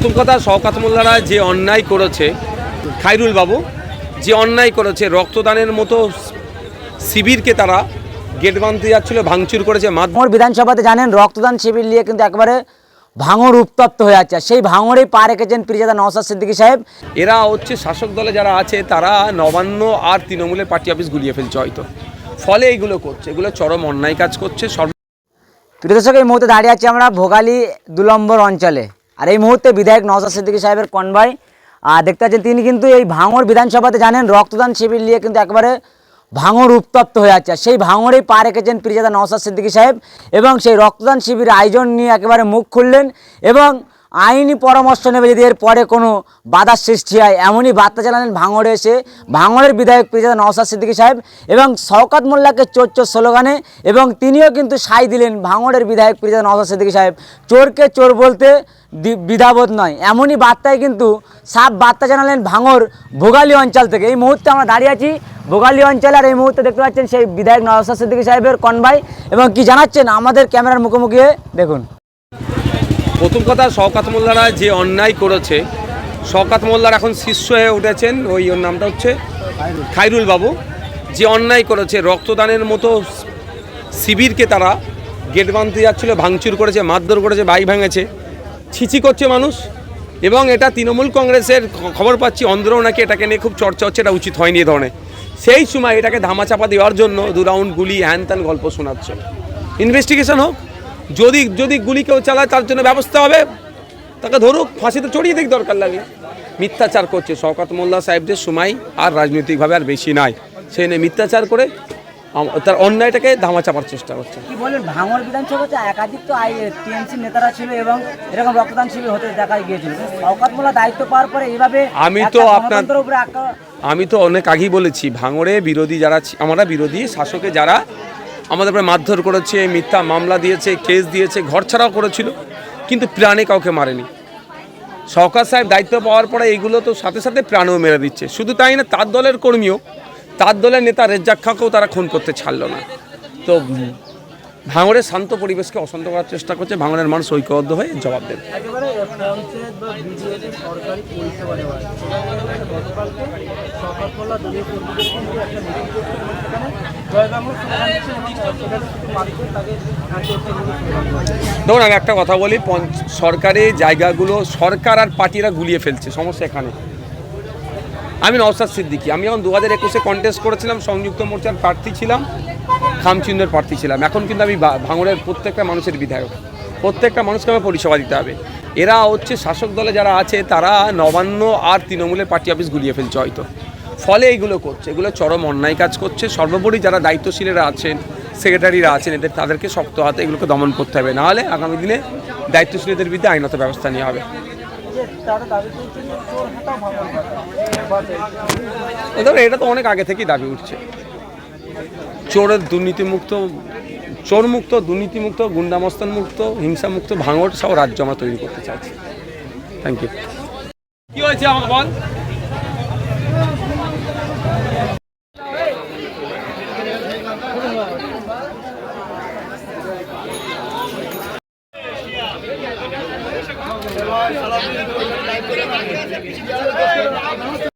প্রথম কথা শওকাত মোল্লারা যে অন্যায় করেছে খাইরুল বাবু যে অন্যায় করেছে রক্তদানের মতো শিবিরকে তারা গেট বাঁধতে যাচ্ছিল ভাঙচুর করেছে মাধ্যম বিধানসভাতে জানেন রক্তদান শিবির নিয়ে কিন্তু একবারে ভাঙর উত্তপ্ত হয়ে যাচ্ছে। সেই ভাঙরে পা রেখেছেন প্রিজাদা নওসাদ সিদ্দিকী সাহেব। এরা হচ্ছে শাসক দলে যারা আছে তারা নবান্ন আর তৃণমূলের পার্টি অফিস গুলিয়ে ফেলছে হয়তো। ফলে এইগুলো করছে এগুলো চরম অন্যায় কাজ করছে সর্ব প্রিয় দর্শক এই মুহূর্তে দাঁড়িয়ে আছি আমরা ভোগালী দুলম্বর অঞ্চলে। আর এই মুহূর্তে বিধায়ক নওজা সিদ্দিকী সাহেবের কনভাই দেখতে পাচ্ছেন, তিনি কিন্তু এই ভাঙর বিধানসভাতে জানেন, রক্তদান শিবির নিয়ে কিন্তু একবারে ভাঙর উত্তপ্ত হয়ে যাচ্ছে সেই ভাঙরেই পা রেখেছেন প্রিজাদা নওসাদ সিদ্দিকী সাহেব এবং সেই রক্তদান শিবির আয়োজন নিয়ে একেবারে মুখ খুললেন এবং আইনি পরামর্শ নেবে যদি এর পরে কোনো বাধার সৃষ্টি হয়। এমনই বার্তা জানালেন ভাঙড়ে এসে ভাঙড়ের বিধায়ক প্রিজাদা নওসাদ সিদ্দিকী সাহেব এবং শওকাত মোল্লাকে চোর চোর স্লোগানে এবং তিনিও কিন্তু সাই দিলেন ভাঙড়ের বিধায়ক প্রিজাদা নওসাদ সিদ্দিকী সাহেব। চোরকে চোর বলতে দ্বিধাবোধ নয়। এমনই বার্তায় কিন্তু সাপ বার্তা জানালেন ভাঙড় ভোগালী অঞ্চল থেকে। এই মুহূর্তে আমরা দাঁড়িয়ে আছি ভোগালী অঞ্চলে আর এই মুহূর্তে দেখতে পাচ্ছেন সেই বিধায়ক নওসাদ সিদ্দিকী সাহেবের কনভাই এবং কি জানাচ্ছেন আমাদের ক্যামেরার মুখোমুখি দেখুন। প্রথম কথা শওকাত মোল্লারা যে অন্যায় করেছে, শওকাত মোল্লার এখন শিষ্য হয়ে উঠেছেন ওই ওর নামটা হচ্ছে খাইরুল বাবু। যে অন্যায় করেছে, রক্তদানের মতো শিবিরকে তারা গেট বাঁধতে যাচ্ছিল, ভাঙচুর করেছে, মারধর করেছে বাইক ভেঙেছে, ছিচি করছে মানুষ। এবং এটা তৃণমূল কংগ্রেসের খবর পাচ্ছি, অন্ধ্রও নাকি এটাকে নিয়ে খুব চর্চা হচ্ছে, এটা উচিত হয়নি এ ধরনের। সেই সময় এটাকে ধামাচাপা দেওয়ার জন্য দু রাউন্ড গুলি হ্যান ত্যান গল্প শোনাচ্ছে ইনভেস্টিগেশন হোক যদি যদি গুলি কেউ চালায় তার জন্য ব্যবস্থা হবে। তাকে ধরুক ফাঁসিতে চড়িয়ে দিক দরকার লাগে। মিথ্যাচার করছে শওকাত মোল্লা সাহেবদের সময় আর রাজনৈতিকভাবে আর বেশি নাই। সেই নিয়ে মিথ্যাচার করে তার অন্যায়টাকে ধামা চাপার চেষ্টা করছে। কি বলেন ভাঙড় বিধানসভাতে একাধিক তো টিএমসি নেতারা ছিল এবং এরকম রক্তদান শিবির হতে দেখা গিয়েছিল। শওকাত মোল্লা দায়িত্ব পাওয়ার পরে এইভাবে আমি তো আপনার- আমি তো অনেক আগেই বলেছি ভাঙরে বিরোধী যারা আমরা বিরোধী শাসকে যারা আমাদের উপরে মারধর করেছে, মিথ্যা মামলা দিয়েছে, কেস দিয়েছে, ঘর ছাড়াও করেছিল, কিন্তু প্রাণে কাউকে মারেনি। সরকার সাহেব দায়িত্ব পাওয়ার পরে এইগুলো তো সাথে সাথে প্রাণও মেরে দিচ্ছে। শুধু তাই না, তার দলের কর্মীও, তার দলের নেতা রেজ্জাক খাকেও তারা খুন করতে ছাড়লো না। তো ভাঙড়ের শান্ত পরিবেশকে অশান্ত করার চেষ্টা করছে, ভাঙড়ের মানুষ ঐক্যবদ্ধ হয়ে জবাব দেবে। দেখুন, আমি একটা কথা বলি সরকারি জায়গাগুলো, সরকার আর পার্টিরা গুলিয়ে ফেলছে, সমস্যা এখানে। আমি নওসাদ সিদ্দিকি, আমি যখন দু হাজার একুশে কন্টেস্ট করেছিলাম, সংযুক্ত মোর্চার প্রার্থী ছিলাম খামচিন্দের প্রার্থী ছিলাম। এখন কিন্তু আমি ভাঙড়ের প্রত্যেকটা মানুষের বিধায়ক। প্রত্যেকটা মানুষকে আমার পরিষেবা দিতে হবে। এরা হচ্ছে শাসক দলে যারা আছে, তারা নবান্ন আর তৃণমূলের পার্টি অফিস গুলিয়ে ফেলছে হয়তো। ফলে এইগুলো করছে, এগুলো চরম অন্যায় কাজ করছে। সর্বোপরি যারা দায়িত্বশীলেরা আছেন, সেক্রেটারিরা আছেন, এদের, তাদেরকে শক্ত হাতে এগুলোকে দমন করতে হবে। নাহলে আগামী দিনে দায়িত্বশীলদের বিরুদ্ধে আইনত ব্যবস্থা নেওয়া হবে। এটা তো অনেক আগে থেকেই দাবি উঠছে। চোরের দুর্নীতিমুক্ত চোর মুক্ত দুর্নীতিমুক্ত গুন্ডামস্তান মুক্ত হিংসা মুক্ত ভাঙড় সব রাজ্য আমরা তৈরি করতে চাইছি। থ্যাংক ইউ কি হয়েছে আমাকে বল? সারাদিন